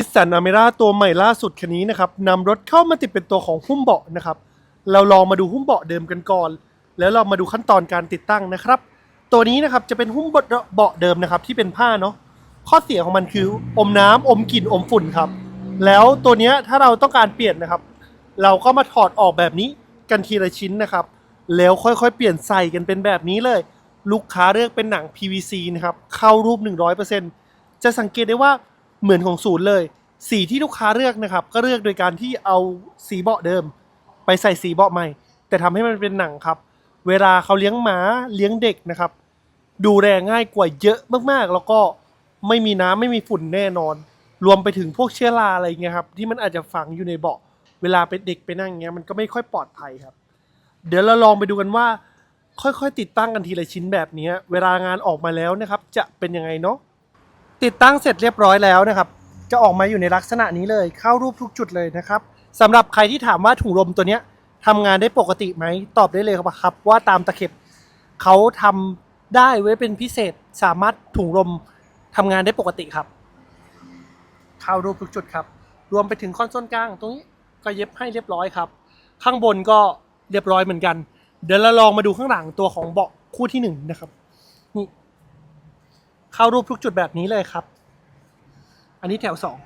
นิสสันอเมร่าตัวใหม่ล่าสุดคันนี้นะครับนำรถเข้ามาติดเป็นตัวของหุ้มเบาะนะครับ เราลองมาดูหุ้มเบาะเดิมกันก่อน แล้วเรามาดูขั้นตอนการติดตั้งนะครับ ตัวนี้นะครับจะเป็นหุ้มเบาะเดิมนะครับที่เป็นผ้าเนาะข้อเสียของมันคืออมน้ำอมกลิ่นอมฝุ่นครับ แล้วตัวเนี้ยถ้าเราต้องการเปลี่ยนนะครับ เราก็มาถอดออกแบบนี้กันทีละชิ้นนะครับ แล้วค่อยๆ เปลี่ยนใส่กันเป็นแบบนี้เลย ลูกค้าเลือกเป็นหนัง PVC นะครับเข้ารูป 100%จะสังเกตได้ว่า เหมือนของศูนย์เลย สีที่ลูกค้าเลือกนะครับ ก็เลือกโดยการที่เอาสีเบาะเดิม ไปใส่สีเบาะใหม่ แต่ทำให้มันเป็นหนังครับ เวลาเขาเลี้ยงหมาเลี้ยงเด็กนะครับ ดูแลง่ายกว่าเยอะมากๆ แล้วก็ไม่มีน้ำไม่มีฝุ่นแน่นอน รวมไปถึงพวกเชื้อราอะไรเงี้ยครับที่มันอาจจะฝังอยู่ในเบาะเวลาเป็นเด็กไปนั่งเงี้ยมันก็ไม่ค่อยปลอดภัยครับ เดี๋ยวเราลองไปดูกันว่า ค่อยๆ ติดตั้งกันทีละชิ้นแบบนี้เวลางานออกมาแล้วนะครับ จะเป็นยังไงเนาะ ติดตั้งเสร็จเรียบร้อยแล้วนะครับ จะออกมาอยู่ในลักษณะนี้เลยเข้ารูปทุกจุดเลยนะครับสำหรับใครที่ถามว่าถุงลมตัวเนี้ยทำงานได้ปกติไหมตอบได้เลยครับว่าตามตะเข็บเขาทำได้ไว้เป็นพิเศษสามารถถุงลมทำงานได้ปกติครับ เข้ารูปทุกจุดครับ รวมไปถึงคอนโซลกลางตรงนี้ก็เย็บให้เรียบร้อยครับ ข้างบนก็เรียบร้อยเหมือนกัน เดี๋ยวเราลองมาดูข้างหลังตัวของเบาะคู่ที่หนึ่งนะครับนี่ เข้ารูปทุกจุดแบบนี้เลยครับ อันนี้แถวสอง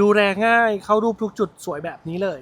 ดูแลง่ายเข้ารูปทุกจุดสวยแบบนี้เลย